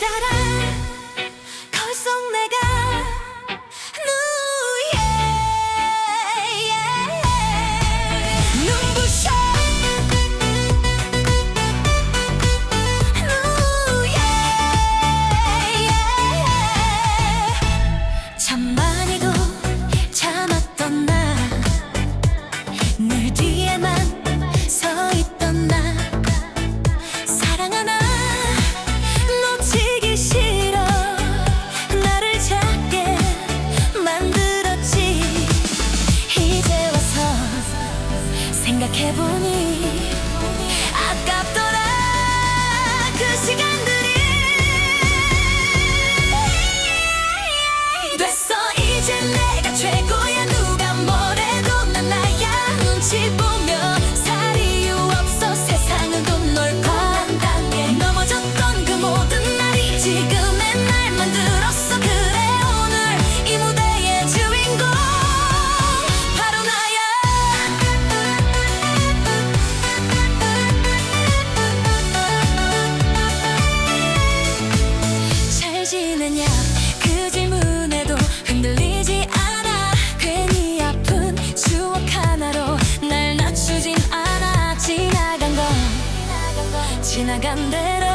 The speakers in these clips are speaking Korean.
that I 생각해보니 아깝더라. 그 시간 지나간 대로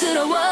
to the world.